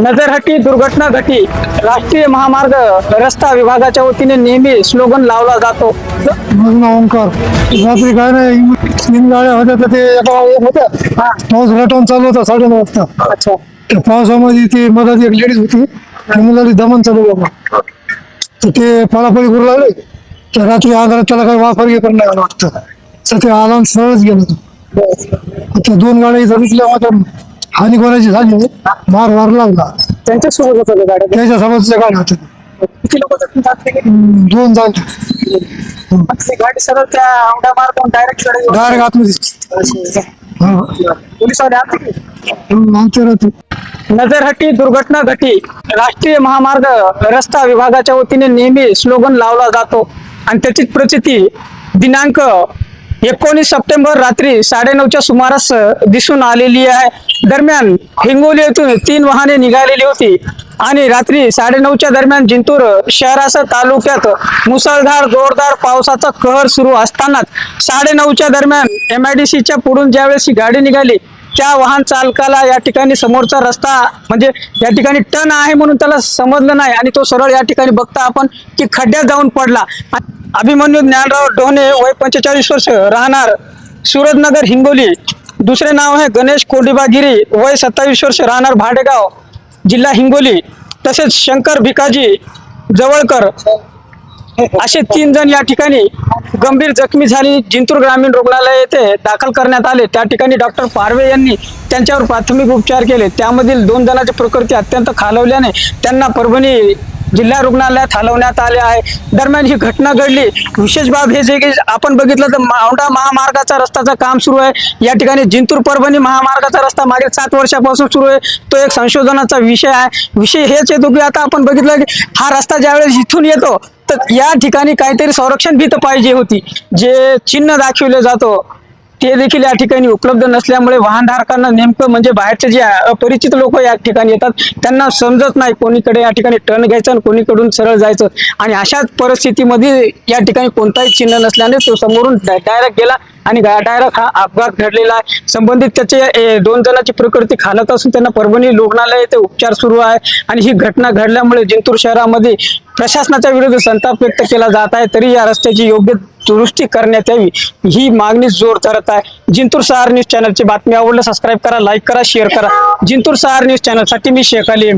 नजरहटी दुर्घटना घटी राष्ट्रीय महामार्ग रस्ता विभागाच्या वतीने नेहमी स्लोगन लावला जातो. माझं नाव ओंकार. रात्री काय नाही तीन गाड्या होत्या तर ते एका गावात होत्या पाऊस रटवून चालू होता साडेनऊ वाजता. अच्छा. त्या पावसामध्ये ती मधात एक लेडीज होती ती मुलाली दमन चालू लागला तर ते पळापळी करू लागले. तर रात्री आधारात त्याला काही वापर नाही आला वाटतं. तर ते आला आणि सरळच गेलो त्या दोन गाड्या इथं दिसल्या होत्या. हानी कोणाची झाली? मार वार लागला. त्यांच्यासोबत होतं गाड्या? त्याच्या समजच्या गाड्या होत्या. किती लोक दोन ती गाडी सरळ त्या औंढा डायरेक्ट आतमध्ये. आमच्या नजरहटी दुर्घटना घटी राष्ट्रीय महामार्ग रस्ता विभागाच्या वतीने नेहमी स्लोगन लावला जातो. आणि त्याची प्रचिती दिनांक एकोणीस सप्टेंबर रात्री साडेनऊच्या सुमारास दिसून आलेली आहे. दरम्यान हिंगोली येथून तीन वाहने निघालेली होती आणि रात्री साडेनऊच्या दरम्यान जिंतूर शहरासह तालुक्यात मुसळधार जोरदार पावसाचा कहर सुरू असतानाच साडेनऊच्या दरम्यान एम आय डी सीच्या पुढून ज्यावेळेस ही गाडी निघाली त्या वाहन चालकाला या ठिकाणी समोरचा रस्ता म्हणजे या ठिकाणी टन आहे म्हणून त्याला समजलं नाही आणि तो सरळ या ठिकाणी बघता आपण की खड्ड्यात जाऊन पडला. अभिमन्यू ज्ञानराव डोहणे वय पंचेचाळीस वर्ष राहणार सुरतनगर हिंगोली. दुसरे नाव आहे गणेश कोडिबागिरी वय सत्तावीस वर्ष राहणार भाडेगाव जिल्हा हिंगोली. तसेच शंकर भिकाजी जवळकर असे तीन जण या ठिकाणी गंभीर जखमी झाली. जिंतूर ग्रामीण रुग्णालय येथे दाखल करण्यात आले. त्या ठिकाणी डॉक्टर पारवे यांनी त्यांच्यावर प्राथमिक उपचार केले. त्यामधील दोन जणांची प्रकृती अत्यंत खालवल्याने त्यांना परभणी जिल्हा रुग्णालयात हलवण्यात आले आहे. दरम्यान ही घटना घडली. विशेष बाब हे जे की आपण बघितलं तर औंढा महामार्गाचा रस्त्याचं काम सुरू आहे. या ठिकाणी जिंतूर परभणी महामार्गाचा रस्ता मागील सात वर्षापासून सुरू आहे. तो एक संशोधनाचा विषय आहे. विषय हेच येतो की आता आपण बघितलं की हा रस्ता ज्यावेळेस इथून येतो तर या ठिकाणी काहीतरी संरक्षण भीत पाहिजे होती. जे चिन्ह दाखवलं जातो ते देखील या ठिकाणी उपलब्ध नसल्यामुळे वाहनधारकांना नेमकं म्हणजे बाहेरचे जे अपरिचित लोक या ठिकाणी येतात त्यांना समजत नाही कोणीकडे या ठिकाणी टर्न घ्यायचं आणि कोणीकडून सरळ जायचं. आणि अशाच परिस्थितीमध्ये या ठिकाणी कोणताही चिन्ह नसल्याने तो समोरून डायरेक्ट गेला आणि डायरेक्ट हा अपघात घडलेला आहे. संबंधित त्याचे दोन जणांची प्रकृती खालत असून त्यांना परभणी रुग्णालय येथे उपचार सुरू आहे. आणि ही घटना घडल्यामुळे जिंतूर शहरामध्ये प्रशासनाच्या विरुद्ध संताप व्यक्त केला जात आहे तरी या रस्त्याची योग्य दुरुस्ती करण्यात यावी ही मागणी जोर धरत आहे. जिंतूर सहार न्यूज चॅनलची बातमी आवडलं सबस्क्राईब करा लाईक करा शेअर करा. जिंतूर सहार न्यूज चॅनलसाठी मी शेख अली